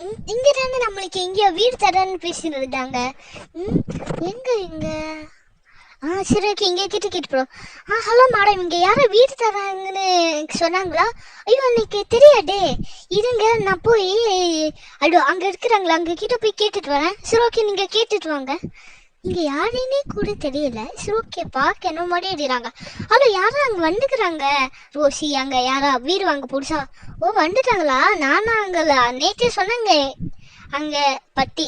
ம், நம்மளுக்கு எங்கேயோ வீடு தரேன்னு பேசிட்டு இருக்காங்க. ம், எங்க இங்க? ஆ சரி ஓகே இங்கே கிட்ட கிட்ட ப்ரோ ஆ ஹலோ மேடம் இங்கே யாரும் வீடு தராங்கன்னு சொன்னாங்களா? ஐயோ அன்னைக்கு தெரியாதே. இருங்க நான் போய் அடோ அங்கே இருக்கிறாங்களா? அங்கே கிட்ட போய் கேட்டுட்டு வரேன். சரி ஓகே நீங்கள் கேட்டுட்டு வாங்க. இங்கே யாருன்னே கூட தெரியல. சரி ஓகே பார்க்க என்ன மாதிரி அடிறாங்க ஹலோ யாரும் அங்கே வந்துக்கிறாங்க? ரோசி அங்கே யாரா? வீடு வாங்க புதுசா? ஓ வந்துட்டாங்களா? நானா அங்கே நேற்றே சொன்னாங்க. அங்கே பட்டி.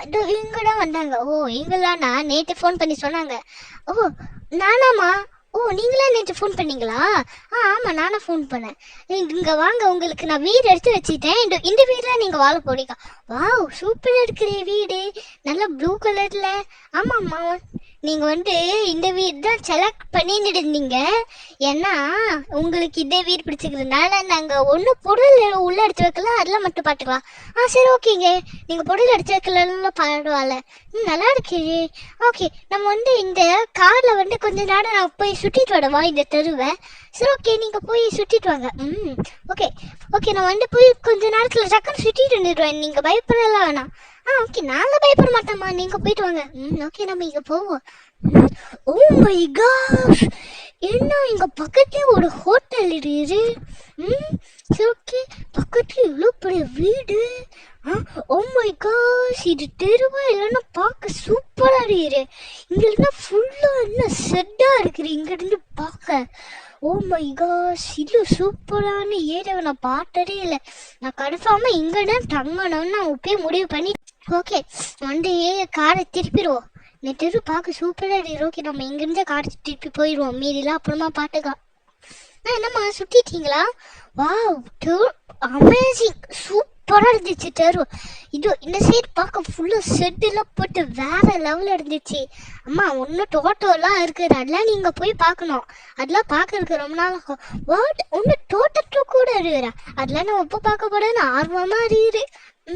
அதோ இவங்க தான் வந்தாங்க. ஓ இவங்களாண்ணா நேற்று ஃபோன் பண்ணி சொன்னாங்க. ஓ நானாமா ஓ நீங்களா நேற்று ஃபோன் பண்ணீங்களா? ஆ ஆமாம் நானும் ஃபோன் பண்ணேன். இங்கே வாங்க உங்களுக்கு நான் வீடு எடுத்து வச்சுட்டேன். இந்த இந்த நீங்கள் வாழ போறீங்க வாவ் சூப்பராக இருக்கிற வீடு. நல்லா ப்ளூ கலரில் ஆமாம்மா. நீங்கள் வந்து இந்த வீடு தான் செலக்ட் பண்ணிட்டு இருந்தீங்க. ஏன்னா உங்களுக்கு இதே வீடு பிடிச்சிக்கிறதுனால நாங்கள் ஒன்றும் பொருள் உள்ளே எடுத்து வைக்கலாம் அதெல்லாம் மட்டும் பாட்டுக்கலாம் ஆ சரி ஓகேங்க. நீங்கள் பொருள் எடுத்து வைக்கலன்னு பாடுவாள் ம் நல்லா இருக்கு. ஓகே நம்ம வந்து இந்த காரில் வந்து கொஞ்ச நேரம் நான் போய் சுட்டிட்டு வரவா இந்த தெருவை? சரி ஓகே நீங்கள் போய் சுற்றிட்டு வாங்க. ம் ஓகே. ஓகே நான் வந்து போய் கொஞ்ச நேரத்தில் டக்குன்னு சுற்றிட்டு வந்துடுவேன். நீங்கள் பயப்படலாம் வேணாம். ஆ ஓகே நாங்கள் பயப்பட மாட்டோம்மா. நீங்கள் போயிட்டு வாங்க. ம் ஓகே நம்ம இங்கே போவோம். ஓ மை காஷ் என்ன இங்க பக்கத்துல ஒரு ஹோட்டல் இருக்கு ம் சரி ஓகே பக்கத்துல இவ்வளோ பெரிய வீடு. ஓ மை காஷ் இது தெருவா இல்லைன்னா பார்க்க சூப்பரா இருக்கு இங்க இருந்தா ஃபுல்லா என்ன செட்டா இருக்குது இங்க இருந்து பார்க்க. ஓ மை காஷ் இது சூப்பரான ஏரியாவை நான் பார்த்ததே இல்லை. நான் கன்ஃபார்மாக இங்கே தான் தங்கணும்னு நான் இப்பயே முடிவு பண்ணி ஓகே வந்து காரை திருப்பிடுவோம் இந்த தெரு பார்க்க சூப்பராக இருக்கு. ஓகே நம்ம இங்கேருந்து காரை திருப்பி போயிடுவோம் மீதிலாம் அப்புறமா பாட்டுக்கா என்னம்மா சுற்றிட்டீங்களா வாவ் டூர் அமேசிங் சூப்பராக இருந்துச்சு தெரு இது இந்த சைடு பார்க்க ஃபுல்லாக செட்டுலாம் போட்டு வேற லெவலில் இருந்துச்சு. அம்மா ஒன்றும் டோட்டோலாம் இருக்குது அதெல்லாம் நீங்கள் போய் பார்க்கணும். அதெல்லாம் பார்க்கறதுக்கு ரொம்ப நாள் ஆகும். வாட் ஒன்று டோட்டோ கூட இருக்குறா அதெல்லாம் நான் எப்போ பார்க்க போறேன்னு ஆர்வமாக இருக்குது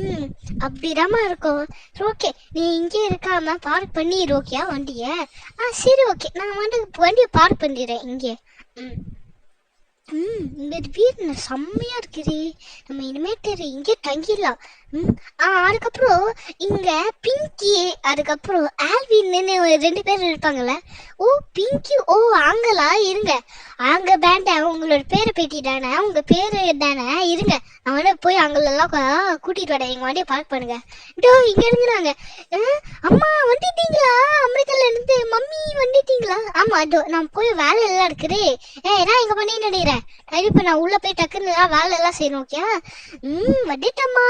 ம் அப்படிதாம்மா இருக்கும். ஓகே நீ இங்கே இருக்காம பார்க் பண்ணிடு ஓகேயா வண்டியை? ஆ சரி ஓகே நான் வந்து வண்டியை பார்க் பண்ணிடுறேன். இங்கே. ம். ம் இந்த வீடு செம்மையா இருக்குது நம்ம இனிமேட்டு இங்கே தங்கிடலாம். ம் ஆ அதுக்கப்புறம் இங்கே பிங்கி அதுக்கப்புறம் ஆல்வின்னு ஒரு ரெண்டு பேர் இருப்பாங்கல்ல. ஓ பிங்கி ஓ ஆங்களா இருங்க. ஆங்க பேண்ட உங்களோட பேரை பேட்டி தானே உங்க பேரு தானே இருங்க. அவனே போய் அங்கெல்லாம் கூட்டிட்டு வரேன். எங்க வண்டியை பார்க் பண்ணுங்க. டோ இங்க இருக்கிறாங்க அம்மா வந்துட்டீங்களா அமிர்தல அது நான் போய் வேலை எல்லாம் இருக்குது. ஏ நான் இங்க பண்ணி நினைக்கிறேன் இப்போ நான் உள்ள போய் டக்குன்னு வேலை எல்லாம் செய்யணும் ஓகே ம் வந்துட்டம்மா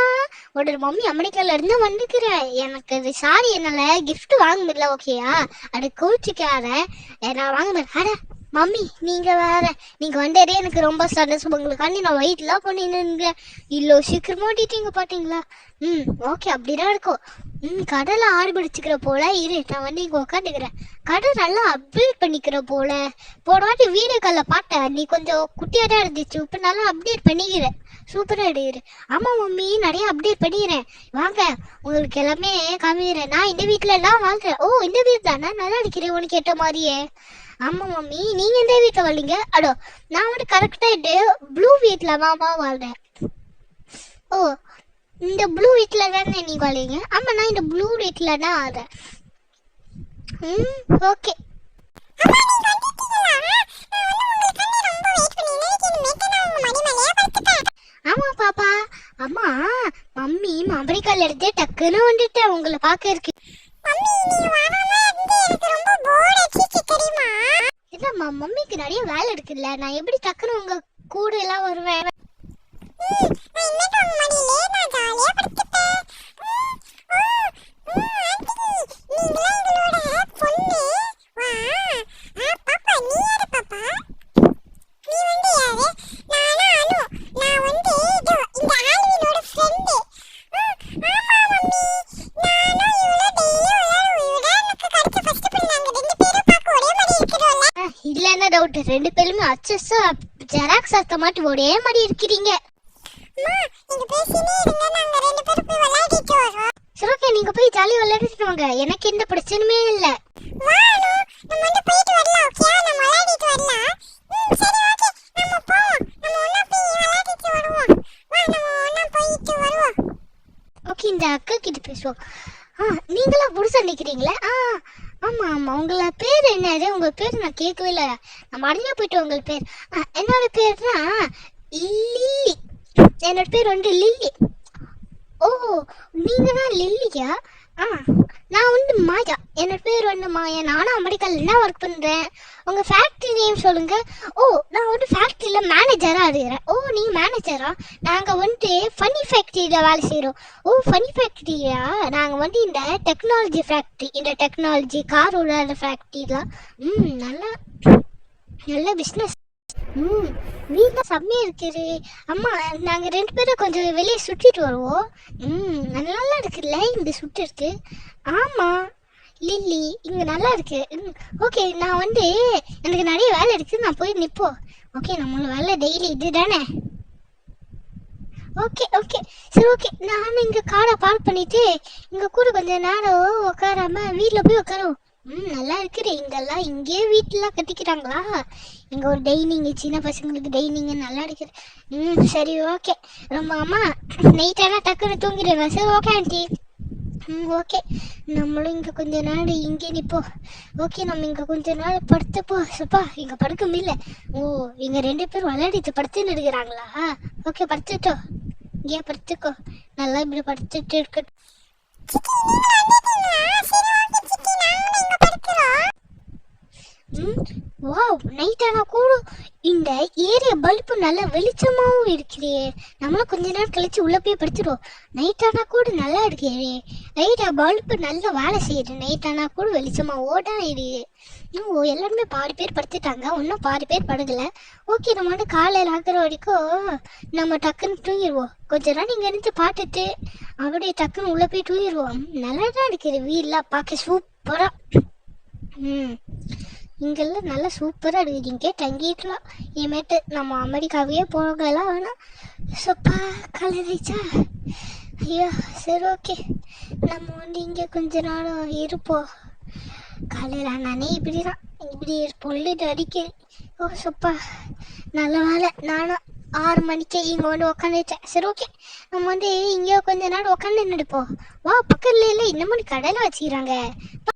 உன்னோட மம்மி அமெரிக்கால இருந்து வந்துக்கிறேன் எனக்கு அது சாரி என்னால கிஃப்ட் வாங்க முடியல ஓகேயா அது கோச்சிக்காத. நான் வாங்க முடியல. அட மம்மி நீங்க வேற. நீங்க வந்ததே எனக்கு ரொம்ப சந்தோஷம். உங்களுக்காண்டி நான் வெயிட்லாம் பண்ணின்னு இல்லோ சீக்கிரமா ஓட்டிட்டீங்க பாத்தீங்களா? ம் ஓகே அப்படிதான் இருக்கும். ம் கடலை ஆரம்பிச்சுக்கிற போல இரு நான் வந்து இங்க உட்காந்துக்கிறேன் கடல் நல்லா அப்டேட் பண்ணிக்கிற போல. போன வாட்டி வீடியோ காலில் பார்த்தேன். நீ கொஞ்சம் குட்டியாக தான் இருந்துச்சு. இப்போ நல்லா அப்டேட் பண்ணிக்கிற சூப்பராக எடுக்கிற ஆமாம் மம்மி நிறைய அப்டேட் பண்ணிக்கிறேன். வாங்க உங்களுக்கு எல்லாமே காமிக்கிறேன். நான் இந்த வீட்டில் எல்லாம் வாழ்கிறேன் ஓ இந்த வீடு தானே. நல்லா இருக்கிறேன் உனக்கு ஏற்ற மாதிரியே. ஆமாம் மம்மி நீங்கள் எந்த வீட்டில் வாழ்றீங்க? அடோ நான் வந்து கரெக்டாக ப்ளூ வீட்டில் மாமா வாழ்றேன். ஓ இந்த ப்ளூ வீட்டில் தானே நீங்கள் வாழ்றீங்க ஆமாம் நான் இந்த ப்ளூ வீட்டில் தான் வாழ்றேன் ம் ஓகே ஆமா பாப்பா. அம்மா மம்மி அமெரிக்கால இருந்து டக்குன்னு வந்துட்டேன் உங்களை பார்க்க இருக்கு இல்லம்மா மம்மிக்கு நிறைய வேலை இருக்குல்ல. நான் எப்படி டக்குன்னு உங்க கூட எல்லாம் வருவேன்? அஹ், டவுட் ரெண்டு பேருமே அச்சஸா ஜெராக்ஸ் அத்த மாட்டு ஒரே மாதிரி இருக்கிறீங்க. ஓகே ஜாலியா விளையாடிட்டு வாங்க எனக்கு எந்த பிரச்சனையுமே இல்ல. இந்த அக்கா கிட்ட பேசுவோம். ஆ நீங்களா புதுசாக நிற்கிறீங்களா ஆ ஆமாம் ஆமாம் உங்களை பேர் என்னது? உங்கள் பேர் நான் கேட்கவே இல்லை. நான் மறந்தே போயிட்டு உங்கள் பேர். என்னோட பேர்னா லில்லி. என்னோட பேர் வந்து லில்லி. ஓ நீங்க தான் லில்லியா? ஆ நான் வந்து மாயா. என்னோட பேர் வந்து மாயா. நானும் அமெரிக்காவில் என்ன ஒர்க் பண்ணுறேன் உங்கள் ஃபேக்ட்ரி நேம் சொல்லுங்க. ஓ நான் வந்து ஃபேக்ட்ரியில் மேனேஜராக இருக்கிறேன். ஓ நீ மேனேஜரா நாங்கள் வந்துட்டு ஃபனி ஃபேக்ட்ரியில் வேலை செய்கிறோம் ஓ ஃபனி ஃபேக்ட்ரியா நாங்கள் வந்து இந்த டெக்னாலஜி ஃபேக்ட்ரி இந்த டெக்னாலஜி கார் விடாத ஃபேக்ட்ரிலாம் ம் நல்லா நல்ல பிஸ்னஸ் ம் வீட்டில் செம்மையாக இருக்குது அம்மா நாங்கள் ரெண்டு பேரும் கொஞ்சம் வெளியே சுற்றிட்டு வருவோம். ம் நல்லா இருக்குல்ல இந்த சுட்டு இருக்கு ஆமாம் லில்லி இங்கே நல்லா இருக்கு. ம் ஓகே நான் வந்து எனக்கு நிறைய வேலை இருக்குது நான் போய் நிற்போம் ஓகே நம்மளோட வேலை டெய்லி இது தானே ஓகே ஓகே சரி ஓகே நான் இங்கே காரை பார்க் பண்ணிவிட்டு இங்கே கூட கொஞ்சம் நேரம் உட்காராம வீட்டில் போய் உட்காரோம் ம் நல்லா இருக்குது. இங்கெல்லாம் இங்கேயே வீட்டிலாம் கட்டிக்கிறாங்களா? இங்கே ஒரு டைனிங் சின்ன பசங்களுக்கு டைனிங் நல்லா இருக்குது. ம் சரி ஓகே ரொம்ப அம்மா நைட்டானா டக்குன்னு தூங்கிடுவேன். சரி ஓகே ஆண்டி ம் ஓகே நம்மளும் இங்கே கொஞ்ச நாள் இங்கே நிற்போம் ஓகே நம்ம இங்கே கொஞ்ச நாள் படுத்துப்போ. சப்பா இங்கே படுக்க முடியல ஓ இங்கே ரெண்டு பேரும் விளையாடிட்டு படுத்துன்னு இருக்கிறாங்களா? ஓகே படுத்துட்டோ. ஏன் படுத்துக்கோ. நல்லா இப்படி படுத்துட்டு இருக்கட்டும் ம் வாவ் நைட் ஆனா கூட இந்த ஏரியா பல்பு நல்லா வெளிச்சமாவும் இருக்கிறே நம்மளும் கொஞ்ச நேரம் கழிச்சு உள்ள போய் படுத்துடுவோம் நைட் ஆனா கூட நல்லா இருக்கே. நைட்டா பல்பு நல்லா வேலை செய்யுது. நைட் ஆனா கூட வெளிச்சமா ஓடா இருக்கு ஓ எல்லாருமே பாதி பேர் படுத்துட்டாங்க. இன்னும் பாதி பேர் படுக்கல. ஓகே நம்ம வந்து காலையில் ஆக்குற வரைக்கும் நம்ம டக்குன்னு தூங்கிடுவோம் கொஞ்ச நேரம் இங்கே இருந்து பார்த்துட்டு அப்படியே டக்குன்னு உள்ள போய் தூங்கிடுவோம் நல்லா தான் இருக்குது. வீடெலாம் பார்க்க சூப்பராக ம். இங்கெல்லாம் நல்லா சூப்பராக இருக்குது. இங்கே தங்கிக்கலாம் இனிமேட்டு நம்ம அமெரிக்காவே போகலாம். வேணாம் சப்பா கலரிச்சா? ஐயோ சரி ஓகே. நம்ம வந்து இங்கே கொஞ்ச நாளும் இருப்போம். காலையில் நானே இப்படி தான் இப்படி பொல்லுட்டு அடிக்குது ஓ சப்பா நல்ல வேலை. நானும் ஆறு மணிக்கு இங்கே வந்து உக்காந்துச்சேன் சரி ஓகே. நம்ம வந்து இங்கே கொஞ்ச நேரம் உட்காந்து நினைப்போம் வா பக்கத்துல இல்லை இந்த மாதிரி கடையில் வச்சுக்கிறாங்க.